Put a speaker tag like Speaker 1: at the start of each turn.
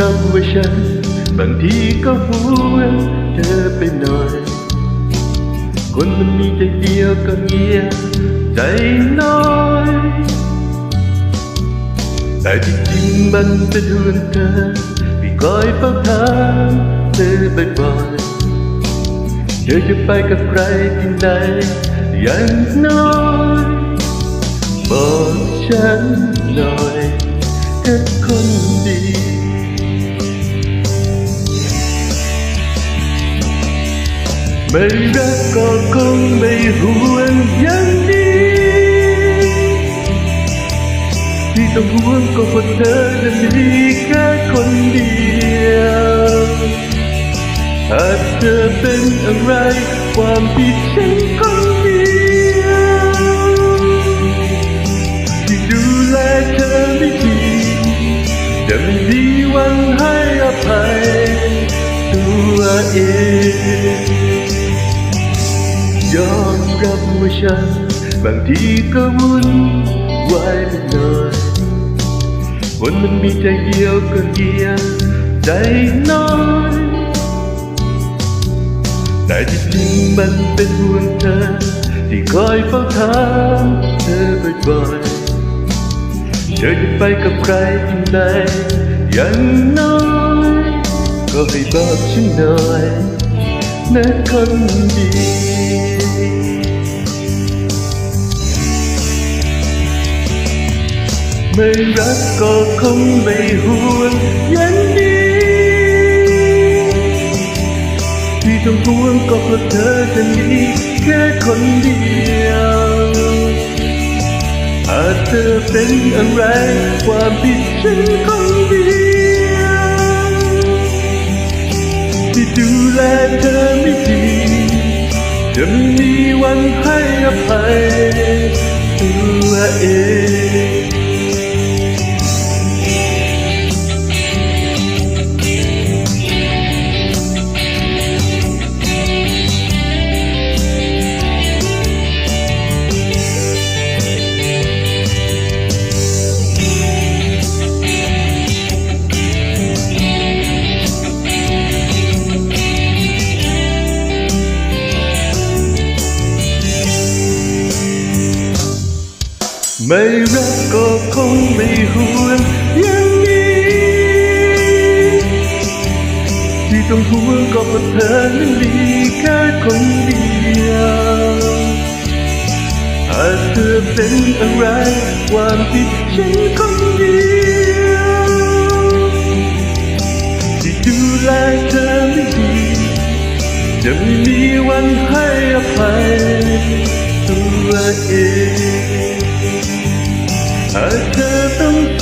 Speaker 1: รับว่าฉัน บางทีก็ห่วงเธอไปหน่อย คนมันมีใจเดียวก็เงียบใจน้อย แต่ที่จริงมันเป็นห่วงเธอที่คอยเฝ้าถามเธอบ่อยๆเธอจะไปกับใครที่ไหนอย่างน้อยบอกฉันหน่อยแค่ค ไม่รักก็คงไม่ห่วงอย่างนี้ที่ต้องห่วงก็เพราะเธอจะมีแค่คนเดียวหากเธอเป็นอะไรความผิดฉันคนเดียวที่ดูแลเธอไม่ดีจะไม่มีวันให้อภัยตัวเอง ฉัน บางทีก็วุ่นวายไปหน่อยคนมันมีใจเดียวก็เกียจใจน้อยแต่ที่จริงมันเป็นห่วงเธอ ที่คอยเฝ้าถามเธอบ่อยๆเธอจะไปกับใครที่ไหนอย่างน้อย ก็ให้บอกฉันหน่อยนะคนดี ไม่รักก็คงไม่ห่วงอย่างนี้ที่ต้องห่วงก็เพราะเธอจะมีแค่คนเดียวหากเธอเป็นอะไรความผิดฉันคนเดียวที่ดูแลเธอไม่ดีจะมีวันให้อภัยตัวเอง ไม่รักก็คงไม่ห่วงอย่างนี้ที่ต้องหวงก็เพราะเธอนั้นมีแค่คนเดียวหากเธอเป็นอะไรความผิดฉันคนเดียวที่ดูแลเธอไม่ดีจะไม่มีวันให้อภัยตัวเอง ห